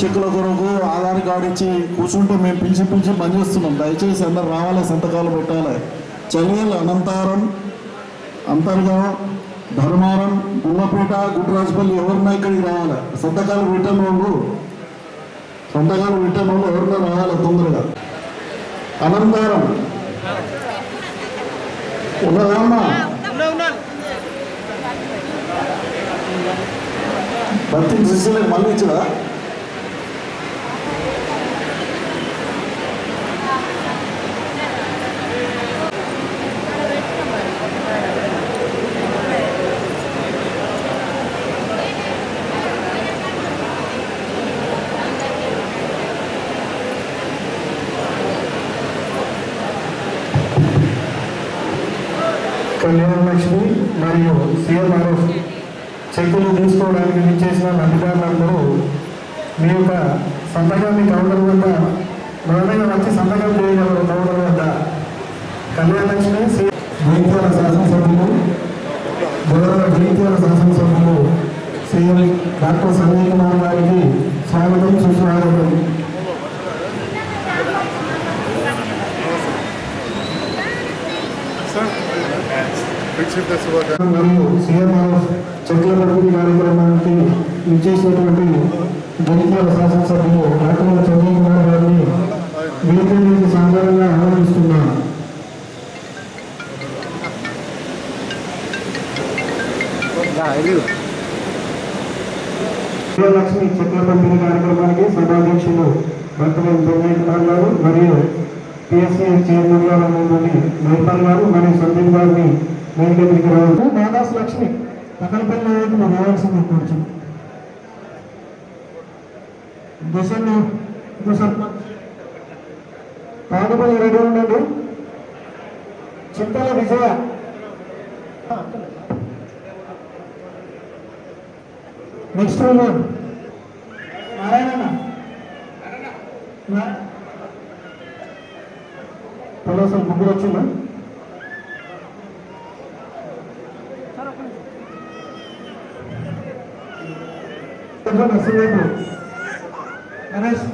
చెక్కుల కొరకు ఆధార్ కార్డు ఇచ్చి కూర్చుంటే మేము పిలిచి పిలిచి పనిచేస్తున్నాం చేస్తున్నాం. దయచేసి అందరు రావాలి సంతకాలు పెట్టాలి. చలియల్ అనంతారం అంతర్గా ధర్మారం గుల్లపేట గుడ్రాజపల్లి ఎవరినా ఇక్కడికి రావాలి. సంతకాలు పెట్టని వాళ్ళు. సంతకాలు పెట్టని వాళ్ళు ఎవరినా రావాలి తొందరగా. అనంతారం. ఉన్నదమ్మా భర్తీ శిష్యులకు మళ్ళీ ఇచ్చదా కళ్యాణ లక్ష్మి మరియు సిఎంఆర్ఎఫ్ చెక్కులు తీసుకోవడానికి విచ్చేసిన అధికారులందరూ మీ యొక్క సంతకాన్ని కౌంటర్ వద్ద మరణంగా వచ్చి సంతకం చేయగలరు కౌంటర్ వద్ద. కళ్యాణ లక్ష్మి సి- శాసనసభ్యులు గౌరవ జగిత్యాల శాసనసభ్యులు సీఎం డాక్టర్ సంజయ్ కుమార్ గారికి స్వాగతం సుస్వాగతం. మరియు సీఎంఆర్ఎఫ్ చెట్ల పంపిణీ కార్యక్రమానికి విచ్చేసినటువంటి దళితుల శాసనసభ్యులు డాక్టర్ చంద్రబాబు కుమార్ గారిని వేదిక సాధారణంగా ఆహ్వానిస్తున్నాను లక్ష్మి చెట్ల పంపిణీ కార్యక్రమానికి సభాధ్యక్షులు భక్తులు చంద్రబాబు కుమార్ గారు మరియు పిఎస్సీ చైర్మన్ గారు ఉన్నటువంటి గారు మరియు సందీప్ గారిని వేదిక మీదకి రావాలి మాదాస్ లక్ష్మి తకలపల్లి వైపు రావాల్సింది కొంచెం దిశను దిశ తాడుపల్లి రెడీ ఉండండి చింతల విజయ. నెక్స్ట్ ఉన్నాం నారాయణ పొలసం ముగ్గురు వచ్చిందా గణేష్.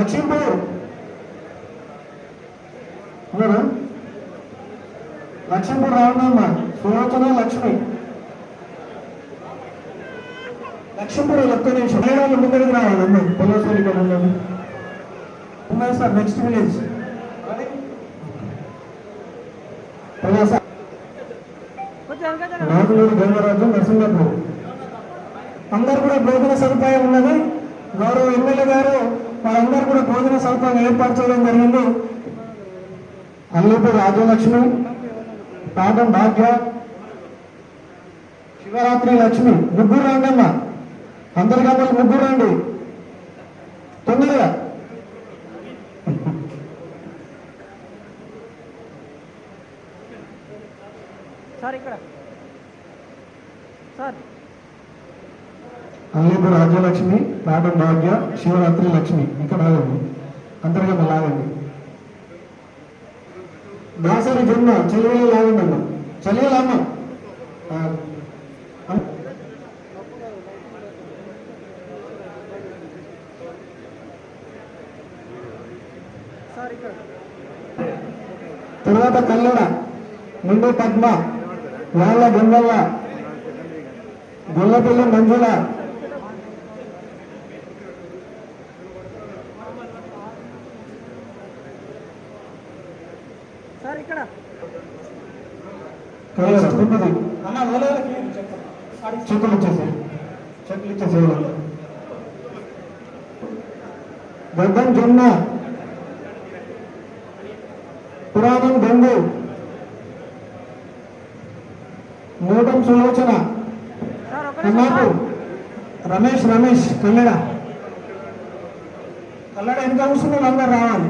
లక్ష్మీపూర్ ఉన్నారా? లక్ష్మీపూర్ రావణమ్మ సులోచన లక్ష్మి. లక్ష్మీపూర్ ఒక్క నిమిషం. మహిళలు ముందరికి రావాలి. అమ్మ పొలసోలి ఉన్నాయి sir next village Polasa Nagulur Gangaraju Narasimhapur. అందరు కూడా భోజన సదుపాయం ఉన్నది. గౌరవ ఎమ్మెల్యే గారు వారందరూ కూడా భోజన సదుపాయం ఏర్పాటు చేయడం జరిగింది. అల్లూపు రాజలక్ష్మి పాదం భాగ్య శివరాత్రి లక్ష్మి ముగ్గురు రండి అమ్మా అందరి కాబట్టి ముగ్గురు రండి. తొందరగా. సార్ ఇక్కడ. సార్. అల్లూపు రాజ్యలక్ష్మి పాదం భాగ్య శివరాత్రి లక్ష్మి ఇక్కడ ఆగండి అంతర్గత లాగండి. దాసరి జన్మ చెలియలు లాగండి అమ్మ. చెలియలు అమ్మ. తర్వాత కల్లడ ముందు పద్మ. వాళ్ళ గంగల్ల గొల్లపల్లి మంజుల. తొమ్మిది చెక్కులు ఇచ్చేసి చెక్కులు ఇచ్చేసి ఇవ్వాలి. గద్దం జొన్న పురాణం గంగు మూటం సులోచన. అన్నాపు రమేష్ రమేష్ కల్లెడ కల్లెడ ఎంత అవసరం అందరు రావాలి.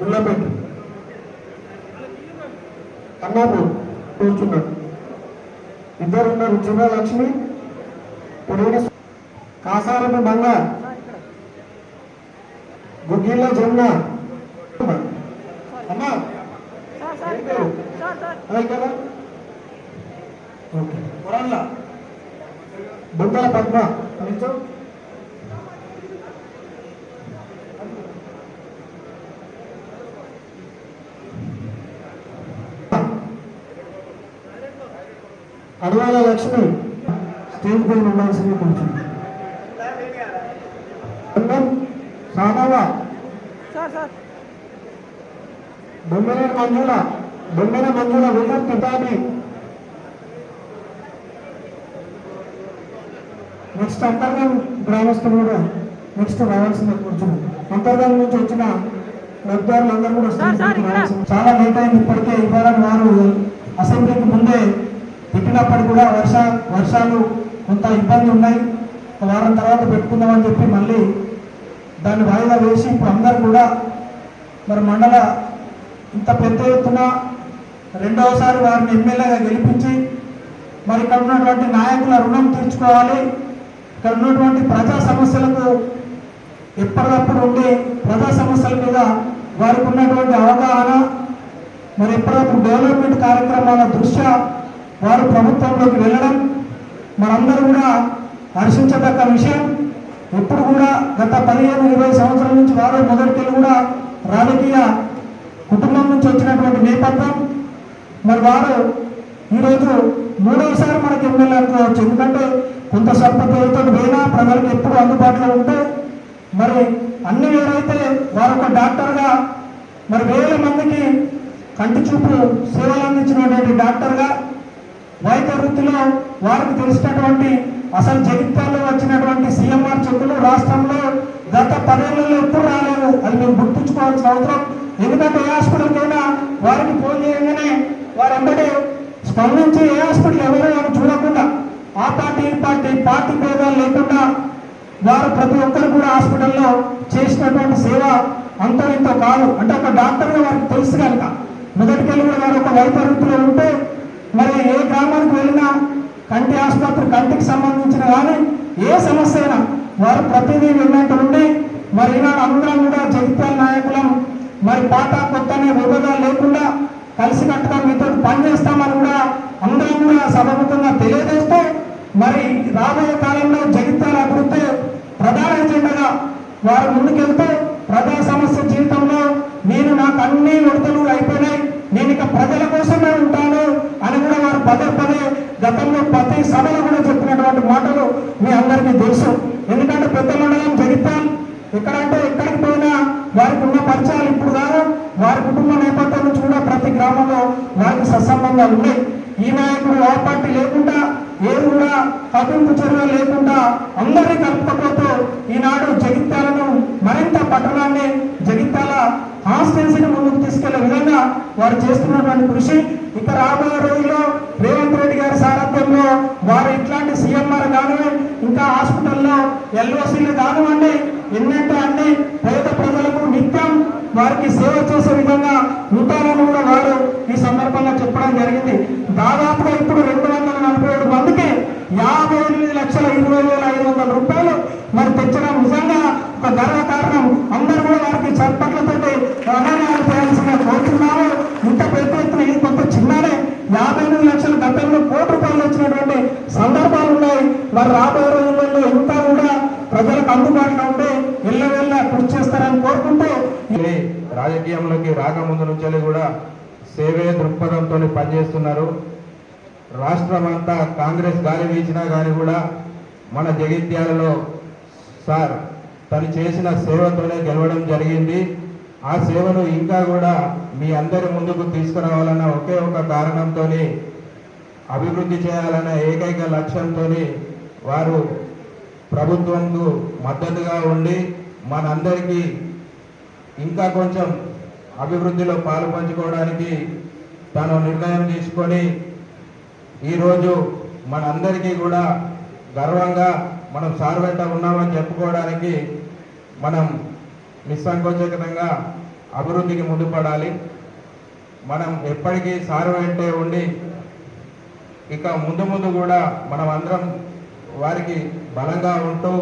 గుళ్ళపేట. అన్నాపూర్ కూర్చున్నాడు. ఇద్దరు ఉన్నారు చిన్న లక్ష్మి పొడిగిన కాసారపు బంగ. సార్ ఇక్కడ. గుగ్గిళ్ళ జమున అమ్మా సార్ పద్మ అడవాల లక్ష్మి. స్టేజ్ పైన ఉండాల్సింది కొంచెం. సానవ బొమ్మెన మంజుల బొమ్మెన మంజుల విజయం పితాని నెక్స్ట్ అంతర్గం గ్రామస్తులు కూడా నెక్స్ట్ రావాల్సిందే కూర్చుని. అంతర్గం నుంచి వచ్చిన లబ్ధారులు అందరూ కూడా. చాలా లేట్ అయింది ఇప్పటికే. ఇవాళ వారు అసెంబ్లీకి ముందే పెట్టినప్పటికీ కూడా వర్ష వర్షాలు కొంత ఇబ్బంది ఉన్నాయి. వారం తర్వాత పెట్టుకుందామని చెప్పి మళ్ళీ దాన్ని వాయిదా వేసి ఇప్పుడు అందరు కూడా మరి మండల ఇంత పెద్ద ఎత్తున రెండవసారి వారిని ఎమ్మెల్యేగా గెలిపించి మరి ఇక్కడ ఉన్నటువంటి నాయకుల రుణం తీర్చుకోవాలి. ఇక్కడ ఉన్నటువంటి ప్రజా సమస్యలకు ఎప్పటికప్పుడు ఉండి ప్రజా సమస్యల మీద వారికి ఉన్నటువంటి అవగాహన మరి ఎప్పటికప్పుడు డెవలప్మెంట్ కార్యక్రమాల దృష్ట్యా వారు ప్రభుత్వంలోకి వెళ్ళడం మనందరూ కూడా హర్షించదగ్గ విషయం. ఇప్పుడు కూడా గత పదిహేను ఇరవై సంవత్సరాల నుంచి వారు మొదటికెళ్ళి కూడా రాజకీయ కుటుంబం నుంచి వచ్చినటువంటి నేపథ్యం. మరి వారు ఈరోజు మూడవసారి మనకి ఎమ్మెల్యే అనుకోవచ్చు ఎందుకంటే కొంత స్వల్ప పేరుతో పోయినా ప్రజలకు ఎప్పుడు అందుబాటులో ఉంటే మరి అన్ని వేరైతే వారు ఒక డాక్టర్గా మరి వేల మందికి కంటి చూపు సేవలు అందించినటువంటి డాక్టర్గా వైద్య వృత్తిలో వారికి తెలిసినటువంటి అసలు జగిత్యాల్లో వచ్చినటువంటి సీఎంఆర్ చెక్కులు రాష్ట్రంలో గత పదేళ్ళలో ఎప్పుడు రాలేదు. అది మేము గుర్తుంచుకోవాల్సిన అవసరం. ఎందుకంటే ఏ హాస్పిటల్కైనా వారికి ఫోన్ చేయగానే వారందరూ స్పందించి ఏ హాస్పిటల్ ఎవరో అని చూడకుండా ఆ పార్టీ ఈ పార్టీ పార్టీ భేదాలు లేకుండా వారు ప్రతి ఒక్కరు కూడా హాస్పిటల్లో చేసినటువంటి సేవ అంతో ఇంత కాదు. అంటే ఒక డాక్టర్గా వారికి తెలుసు కనుక. మొదటికెళ్ళి కూడా వారు ఒక వైద్య వృత్తిలో ఉంటే మరి ఏ గ్రామానికి వెళ్ళినా కంటి ఆసుపత్రి కంటికి సంబంధించిన కానీ ఏ సమస్య అయినా వారు ప్రతిదీ విన్నట్టు ఉండి మరి ఈనాడు అందరం కూడా జగిత్యాల నాయకులం మరి పాత కొత్త అనే విభేదాలు లేకుండా కలిసి కట్టుగా మీతో పనిచేస్తామని కూడా అందరం కూడా సభముఖంగా తెలియజేస్తూ మరి రాబోయే కాలంలో జగిత్యాల అభివృద్ధి ప్రధాన ఎజెండాగా వారు ముందుకెళ్తూ ప్రజా సమస్య జీవితంలో నేను నాకు అన్ని విడతలు అయిపోయినాయి నేను ఇక ప్రజల కోసమే ఉంటాను అని కూడా వారు పదే పదే గతంలో ప్రతి సభలో కూడా చెప్పినటువంటి మాటలు మీ అందరికీ తెలుసు. ఎందుకంటే పెద్ద మండలం జగిత్యాల్ ఎక్కడంటే ఎక్కడికి పోయినా వారికి ఉన్న పరిచయాలు ఇప్పుడు కాదు వారి కుటుంబ నేపథ్యం నుంచి కూడా ప్రతి గ్రామంలో వారికి సత్సంబంధాలు ఉన్నాయి. ఈ నాయకుడు ఆ పార్టీ లేకుండా ఏది కూడా కవింపు చర్యలు లేకుండా అందరినీ కలుపుకపోతూ ఈనాడు జగిత్యాలను మరింత పట్టణాన్ని జగిత్యాల కాన్స్టిట్యున్సీని ముందుకు తీసుకెళ్ళే విధంగా వారు చేస్తున్నటువంటి కృషి. ఇక రాబోయే రోజుల్లో రేవంత్ రెడ్డి వారు ఇట్లాంటి సీఎంఆర్ కానివ్వండి ఇంకా హాస్పిటల్లో ఎల్ఓసీలు కానివ్వండి ఎన్నంటే అన్ని పేద ప్రజలకు నిత్యం వారికి సేవ చేసే విధంగా ఉంటారని కూడా వారు ఈ సందర్భంగా చెప్పడం జరిగింది. దాదాపుగా ఇప్పుడు రెండు వందల నలభై ఏడు మందికి యాభై ఎనిమిది లక్షల ఇరవై వేల ఐదు వందల రూపాయలు మరి తెచ్చడం నిజంగా ఒక గర్వకారణం. అందరూ కూడా వారికి చప్పట్లతోటి అనారాలు చేయాల్సిందిగా కోరుతున్నాము ఇంత పెద్ద ఎత్తున ఇది కొంత చిన్ననే యాభై ఎనిమిది లక్షల గతంలో కోటి రూపాయలు వచ్చినటువంటి సందర్భాలు ఉన్నాయి మరి రాబోయే రోజులలో ఇంకా కూడా ప్రజలకు అందుబాటులో ఉండే ఎల్లవెల్ల కృషి చేస్తారని కోరుకుంటూ ఇది రాజకీయంలోకి రాకముందు నుంచి కూడా సేవే దృక్పథంతో పనిచేస్తున్నారు. రాష్ట్రం అంతా కాంగ్రెస్ గాలి వీచినా కానీ కూడా మన జగిత్యాలలో సార్ తను చేసిన సేవతోనే గెలవడం జరిగింది. ఆ సేవను ఇంకా కూడా మీ అందరి ముందుకు తీసుకురావాలన్న ఒకే ఒక కారణంతో అభివృద్ధి చేయాలన్న ఏకైక లక్ష్యంతో వారు ప్రభుత్వంకు మద్దతుగా ఉండి మనందరికీ ఇంకా కొంచెం అభివృద్ధిలో పాలు పంచుకోవడానికి తాను నిర్ణయం తీసుకొని ఈరోజు మనందరికీ కూడా గర్వంగా మనం సార్ వెంట ఉన్నామని చెప్పుకోవడానికి మనం నిస్సంకోచకంగా అభివృద్ధికి ముందుపడాలి. మనం ఎప్పటికీ సార్ వెంటే ఉండి ఇక ముందు ముందు కూడా మనం అందరం వారికి బలంగా ఉంటూ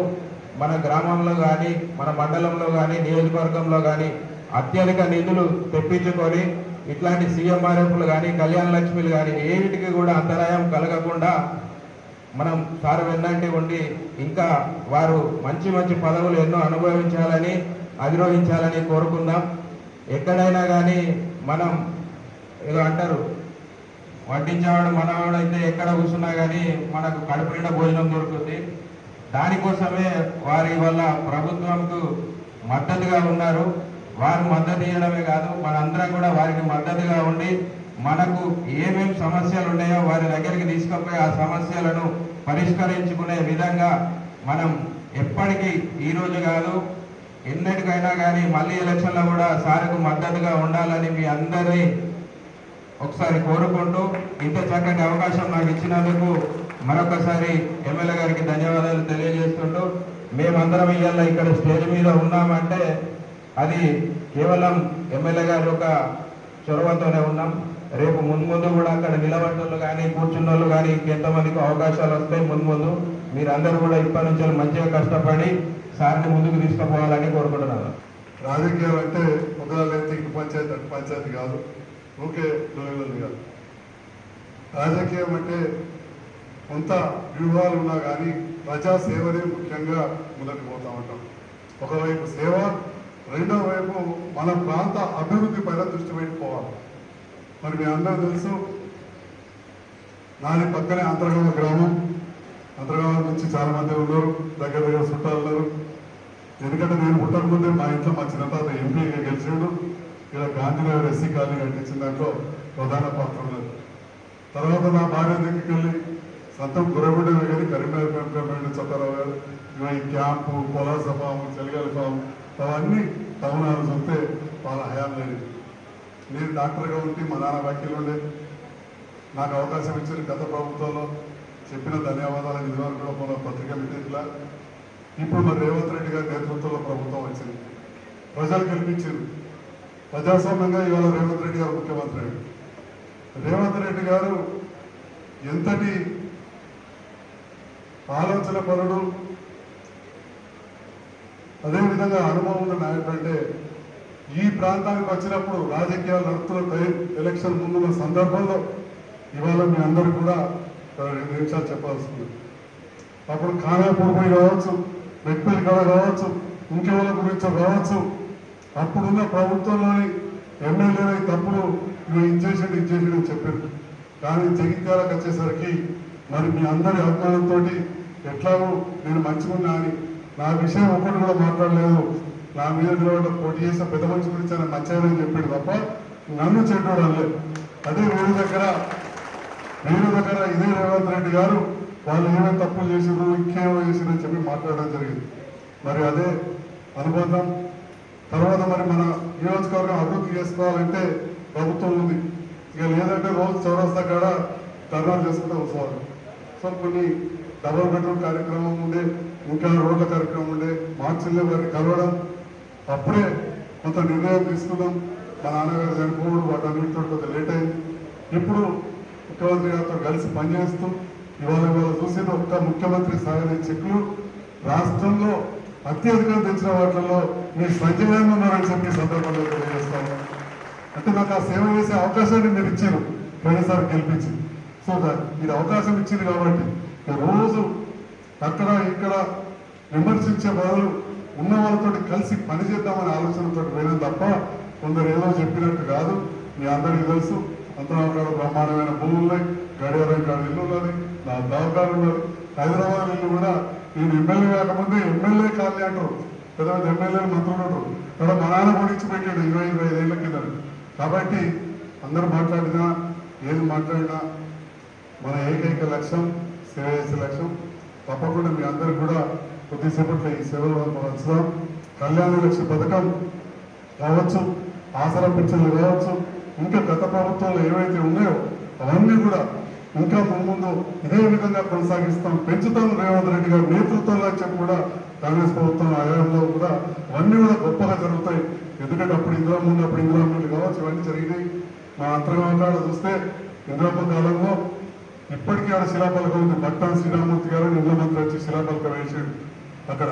మన గ్రామంలో కానీ మన మండలంలో కానీ నియోజకవర్గంలో కానీ అత్యధిక నిధులు తెప్పించుకొని ఇట్లాంటి సీఎంఆర్ఎఫ్లు కానీ కళ్యాణ లక్ష్మిలు కానీ ఏవిటికి కూడా అంతరాయం కలగకుండా మనం సార్ వెన్నంటి ఉండి ఇంకా వారు మంచి మంచి పదవులు ఎన్నో అనుభవించాలని అధిరోహించాలని కోరుకుందాం. ఎక్కడైనా కానీ మనం ఏదో అంటారు వడ్డించేవాడు మనవాడు అయితే ఎక్కడ కూర్చున్నా కానీ మనకు కడుపు నిండా భోజనం దొరుకుతుంది. దానికోసమే వారి వల్ల ప్రభుత్వంకు మద్దతుగా ఉన్నారు. వారు మద్దతు ఇవ్వడమే కాదు మనందరం కూడా వారికి మద్దతుగా ఉండి మనకు ఏమేమి సమస్యలు ఉన్నాయో వారి దగ్గరికి తీసుకుపోయి ఆ సమస్యలను పరిష్కరించుకునే విధంగా మనం ఎప్పటికీ ఈరోజు రోజు కాదు ఎన్నటికైనా కానీ మళ్ళీ ఎలక్షన్లో కూడా సార్కు మద్దతుగా ఉండాలని మీ అందరినీ ఒకసారి కోరుకుంటూ ఇంత చక్కటి అవకాశం నాకు ఇచ్చినందుకు మరొకసారి ఎమ్మెల్యే గారికి ధన్యవాదాలు తెలియజేస్తుంటూ మేమందరం ఇవాళ ఇక్కడ స్టేజ్ మీద ఉన్నామంటే అది కేవలం ఎమ్మెల్యే గారి యొక్క చొరవతోనే ఉన్నాం. రేపు ముందు ముందు కూడా అక్కడ నిలబడ్డోళ్ళు కానీ కూర్చున్నోళ్ళు కానీ ఇంకెంతమందికి అవకాశాలు వస్తాయి ముందు ముందు మీరందరూ కూడా ఇప్పటి నుంచి మంచిగా కష్టపడి సార్ని ముందుకు తీసుకుపోవాలని కోరుకుంటున్నాను. రాజకీయం అంటే ఉదాహరణ ఇంటి పంచాయతీ అంటే పంచాయతీ కాదు. ఓకే కాదు. రాజకీయం అంటే కొంత వ్యూహాలు ఉన్నా కానీ ప్రజా సేవనే ముఖ్యంగా ముందుకు పోతా ఉంటాం. ఒకవైపు సేవ రెండో వైపు మన ప్రాంత అభివృద్ధి పైన దృష్టి పెట్టుకోవాలి. మరి మీ అందరూ తెలుసు నాది పక్కనే అంతర్గామ గ్రామం. అంతర్గామ నుంచి చాలా మంది ఉన్నారు దగ్గర దగ్గర చుట్టాలు ఉన్నారు. ఎందుకంటే నేను పుట్టక ముందే మా ఇంట్లో మా చిన్నతాత ఎంపీగా గెలిచాడు. ఇలా గాంధీనగర్ ఎస్సీ కాలనీ కట్టించిన దాంట్లో ప్రధాన పాత్ర ఉన్నది. తర్వాత నా భార్య దగ్గరికి వెళ్ళి సొంతం గురబిడ్డ కానీ కరీంనగర్ వెంకటరమణ చట్టారావు గారు ఇవి ఈ camp Polasa farm Cheligala farm అవన్నీ టౌనాలు చూస్తే వాళ్ళ హయాం లేదు నేను డాక్టర్గా ఉంటే మా నాన్న వ్యాఖ్యలు ఉండే నాకు అవకాశం ఇచ్చిన గత ప్రభుత్వంలో చెప్పిన ధన్యవాదాలు ఇదివరకు కూడా మన పత్రిక మీటింగ్లా. ఇప్పుడు మరి రేవంత్ రెడ్డి గారి నేతృత్వంలో ప్రభుత్వం వచ్చింది. ప్రజలు గెలిపించారు. ప్రజాస్వామ్యంగా ఇవాళ రేవంత్ రెడ్డి గారు ముఖ్యమంత్రి రేవంత్ రెడ్డి గారు ఎంతటి ఆలోచన పరుడు అదేవిధంగా అనుభవం ఉన్న నాయకుడు అంటే ఈ ప్రాంతానికి వచ్చినప్పుడు రాజకీయాలు నడుపుతున్న టైం ఎలక్షన్ ముందున్న సందర్భంలో ఇవాళ మీ అందరూ కూడా రెండు నిమిషాలు చెప్పాల్సింది. అప్పుడు ఖానాపూర్ పోయి కావచ్చు మెట్పల్లి కళ కావచ్చు ఇంకెవరి గురించి కావచ్చు అప్పుడున్న ప్రభుత్వంలోని ఎమ్మెల్యేలు తప్పుడు నువ్వు ఇచ్చేసాడు ఇచ్చేసాడు అని చెప్పారు. కానీ జగిత్యాలకు వచ్చేసరికి మరి మీ అందరి అభిమానంతో ఎట్లాగో నేను మంచిగున్నా అని నా విషయం ఒకటి కూడా మాట్లాడలేదు. నా మీద పోటీ చేసిన పెద్ద మనిషి గురించి ఆయన మంచిదని చెప్పాడు తప్ప నన్ను చెడ్డోడు అనలేదు. అదే వేరే దగ్గర వేరే దగ్గర ఇదే రేవంత్ రెడ్డి గారు వాళ్ళు ఏమేమి తప్పులు చేసారు ఇంకేమో చేసిరు అని చెప్పి మాట్లాడడం జరిగింది. మరి అదే అనుబంధం. తర్వాత మరి మన నియోజకవర్గం అభివృద్ధి చేసుకోవాలంటే ప్రభుత్వం ఉంది. ఇక లేదంటే రోజు చౌరస్తా కాడ ధర్నాలు చేసుకుంటూ వస్తారు సో కొన్ని డబల్ బెడ్రూమ్ కార్యక్రమం ఉండే ఇంకా రోడ్ల కార్యక్రమం ఉండే మార్చిల్లో గారిని కలవడం అప్పుడే కొంత నిర్ణయం తీసుకున్నాం. మా నాన్నగారు చనిపోవడం వాటన్నిటితో కొంత లేట్ అయింది. ఇప్పుడు ముఖ్యమంత్రి గారితో కలిసి పనిచేస్తూ ఇవాళ ఇవాళ చూసిన ఒక్క ముఖ్యమంత్రి సాగని చెక్కులు. రాష్ట్రంలో అత్యధికంగా తెచ్చిన వాటిల్లో మీరు సంజయ్ ఉన్నారని చెప్పి సందర్భంలో తెలియజేస్తాను అంటే నాకు ఆ సేవ చేసే అవకాశాన్ని మీరు ఇచ్చారు. పోయినసారి గెలిపించి సో మీరు అవకాశం ఇచ్చింది కాబట్టి రోజు అక్కడ ఇక్కడ విమర్శించే బదులు ఉన్న వాళ్ళతో కలిసి పనిచేద్దామనే ఆలోచనతో పోయినాం తప్ప కొందరు ఏదో చెప్పినట్టు కాదు. మీ అందరికీ తెలుసు అంతరాకాల బ్రహ్మాండమైన భూములు ఉన్నాయి గడియారం కాడ ఇల్లు ఉన్నది నా దవాఖాన ఉన్నది. హైదరాబాద్ ఇల్లు కూడా నేను ఎమ్మెల్యే కాకముందే ఎమ్మెల్యే కాలనీ అంటారు. పెద్ద పెద్ద ఎమ్మెల్యేలు మంత్రులు ఉంటారు. ఇక్కడ మా నాన్న గురించి పెట్టాడు ఇరవై ఇరవై ఐదేళ్ళ కింద కాబట్టి అందరూ మాట్లాడినా ఏది మాట్లాడినా మన ఏకైక లక్ష్యం సేవ చేసే లక్ష్యం తప్పకుండా మీ అందరు కూడా కొద్దిసేపట్లో ఈ సేవలో మనం కళ్యాణ లక్ష్య పథకం కావచ్చు ఆసరా పింఛన్లు కావచ్చు ఇంకా గత ప్రభుత్వంలో ఏవైతే ఉన్నాయో అవన్నీ కూడా ఇంకా ముందు ఇదే విధంగా కొనసాగిస్తాం. పెంచుతాం రేవంత్ రెడ్డి గారి నేతృత్వంలో చెప్పి కూడా కాంగ్రెస్ ప్రభుత్వం హయాంలో కూడా అవన్నీ కూడా గొప్పగా జరుగుతాయి. ఎందుకంటే అప్పుడు ఇందిరా ముందు అప్పుడు ఇందిరా ముందు కావచ్చు ఇవన్నీ జరిగినాయి. మా అంతర్గామ చూస్తే ఇందిరామ్మ కాలంలో ఇప్పటికీ ఆడ శిలాపలకం ఉంది. పట్టాన్ శ్రీరామూర్తి గారు నిన్న మంత్రి వచ్చి శిలాపలకం వేసాడు అక్కడ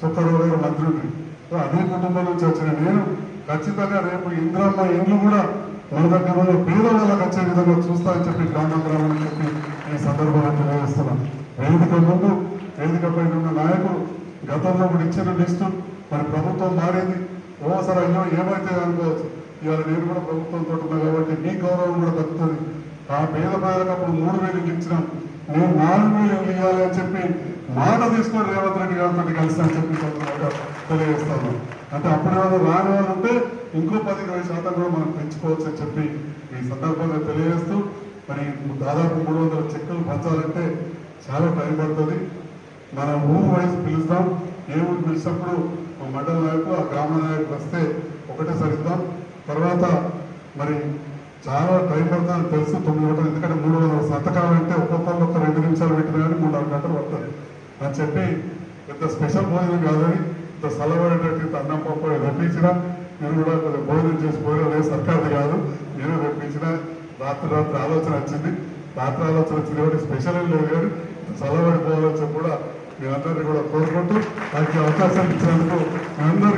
సుఖరావు గారు మంత్రుడిని అదే కుటుంబం నుంచి వచ్చిన నేను ఖచ్చితంగా రేపు ఇంద్రమ్మ ఇండ్లు కూడా మన దగ్గర ఉన్న పేదవాళ్ళకి వచ్చే విధంగా చూస్తా అని చెప్పి గ్రామం గ్రామం చెప్పి ఈ సందర్భంగా తెలియజేస్తున్నాను వేదిక ముందు వేదిక పైన ఉన్న నాయకులు గతంలో ఇప్పుడు ఇచ్చిన లిస్టు మరి ప్రభుత్వం మారింది. ఓసారి అయ్యో ఏమైతే అనుకోవచ్చు? ఇవాళ నేను కూడా ప్రభుత్వంతో ఉన్నా కాబట్టి మీ గౌరవం కూడా దక్కుతుంది. ఆ పేద ప్రజలకు మూడు వేలు ఇచ్చినాం నేను నాలుగు వేలు ఇవ్వాలి అని చెప్పి మాట తీసుకొని రేవంత్ రెడ్డి గారితో కలిసి అని చెప్పి తెలియజేస్తాను. అంటే అప్పుడు ఏమైనా రాని వాళ్ళు ఉంటే ఇంకో పది ఇరవై శాతం కూడా మనం పెంచుకోవచ్చు అని చెప్పి ఈ సందర్భంగా తెలియజేస్తూ మరి దాదాపు మూడు వందల చెక్కులు పంచాలంటే చాలా టైం పడుతుంది. మనం ఊరు వయసు పిలుస్తాం ఏ ఊరు పిలిచినప్పుడు మండల నాయకులు ఆ గ్రామ నాయకులు వస్తే ఒకటే సరిద్దాం తర్వాత మరి చాలా టైం పడుతుందని తెలుసు తొమ్మిది గంటలు ఎందుకంటే మూడు వందల సంతకాలు అంటే ఒక్కొక్కరు ఒక రెండు నిమిషాలు పెట్టినా కానీ మూడు నాలుగు గంటలు పడుతుంది. అని చెప్పి పెద్ద స్పెషల్ భోజనం కాదని ఇంత సలవడేటట్టు ఇంత అన్నం పప్పు రప్పించిన మీరు కూడా కొంచెం భోజనం చేసి పోయినా సర్కార్ది కాదు. నేను రప్పించిన రాత్రి రాత్రి ఆలోచన వచ్చింది. రాత్రి ఆలోచన వచ్చింది కాబట్టి స్పెషల్ ఏం లేదు కానీ చల్లబడిపోవాలని చెప్పి కూడా మీరందరినీ కూడా కోరుకుంటూ నాకు అవకాశం ఇచ్చినందుకు మీ అందరూ